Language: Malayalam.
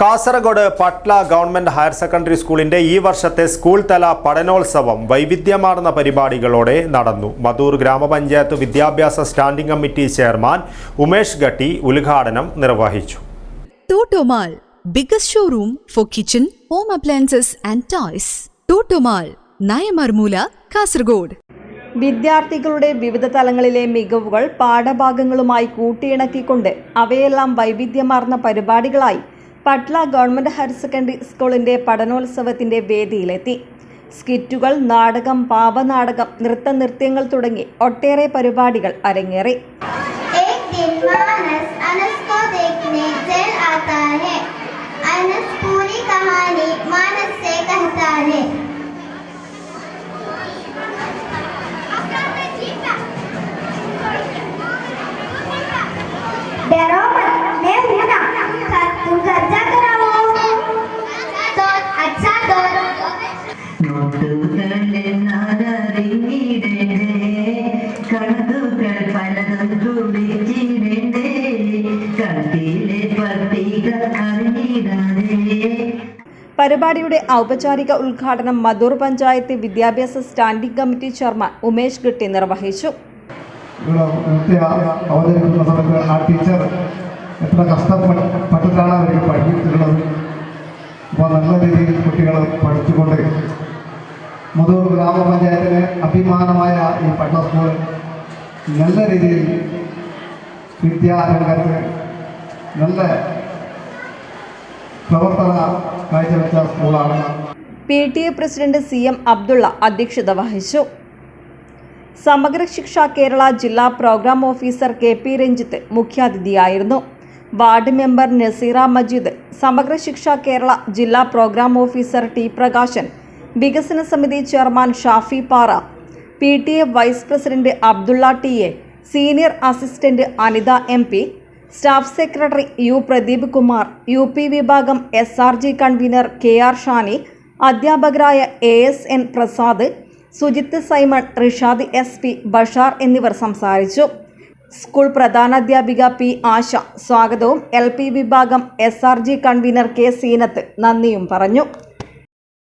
Kasaragod Patla government higher secondary സ്കൂളിന്റെ ഈ വർഷത്തെ സ്കൂൾ തല പഠനോത്സവം വൈവിധ്യമാർന്ന പരിപാടികളോടെ നടന്നു. മധൂർ ഗ്രാമപഞ്ചായത്ത് വിദ്യാഭ്യാസ standing committee chairman Umesh Gatti ഉദ്ഘാടനം നിർവഹിച്ചു. Totomall biggest showroom for kitchen home appliances and toys. Totomall Nayamarmoola Kasaragod. വിദ്യാർത്ഥികളുടെ വിവിധ തലങ്ങളിലെ മികവുകൾ പാഠഭാഗങ്ങളുമായി കൂട്ടിയിണക്കിക്കൊണ്ട് അവയെല്ലാം വൈവിധ്യമാർന്ന പരിപാടികളായി പട്ല ഗവൺമെന്റ് ഹയർ സെക്കൻഡറി സ്കൂളിന്റെ പഠനോത്സവത്തിന്റെ വേദിയിലെത്തി. സ്കിറ്റുകൾ നാടകം പാവനാടകം നൃത്ത നൃത്യങ്ങൾ തുടങ്ങി ഒട്ടേറെ പരിപാടികൾ അരങ്ങേറി. അനസ് ജൽ ആതാ പൂരി കഹാനി പരിപാടിയുടെ ഔപചാരിക ഉദ്ഘാടനം മധൂർ പഞ്ചായത്ത് വിദ്യാഭ്യാസ standing committee chairman Umesh Gatti നിർവഹിച്ചു. അവതരിപ്പിക്കുന്ന സമയത്ത് ആ ടീച്ചർ എത്ര കഷ്ടപ്പെട്ടിട്ടാണ് അവർ പഠിപ്പിച്ചിട്ടുള്ളത്. അപ്പോൾ നല്ല രീതിയിൽ കുട്ടികൾ പഠിച്ചുകൊണ്ട് മുതൂർ ഗ്രാമപഞ്ചായത്തിന് അഭിമാനമായ ഈ പഠന സ്കൂൾ നല്ല രീതിയിൽ വിദ്യാരംഗത്ത് നല്ല സ്കൂളാണ്. P T A president C M Abdulla അധ്യക്ഷത വഹിച്ചു. സമഗ്ര ശിക്ഷ കേരള ജില്ലാ programme officer K P Ranjith മുഖ്യാതിഥിയായിരുന്നു. Ward member Naseera Majeed Samagra Shiksha Kerala ജില്ലാ പ്രോഗ്രാം ഓഫീസർ ടി പ്രകാശൻ വികസന സമിതി chairman Shafi Para P T A vice president Abdulla T A senior assistant Anitha M P staff secretary U Pradeep Kumar U P വിഭാഗം S R G convener K R Shani അധ്യാപകരായ A S N Prasad Sujith Simon Rishad S P Bashar എന്നിവർ സംസാരിച്ചു. സ്കൂൾ പ്രധാനാധ്യാപിക പി ആശ സ്വാഗതവും എൽ പി വിഭാഗം S R G convener K Seenath നന്ദിയും പറഞ്ഞു.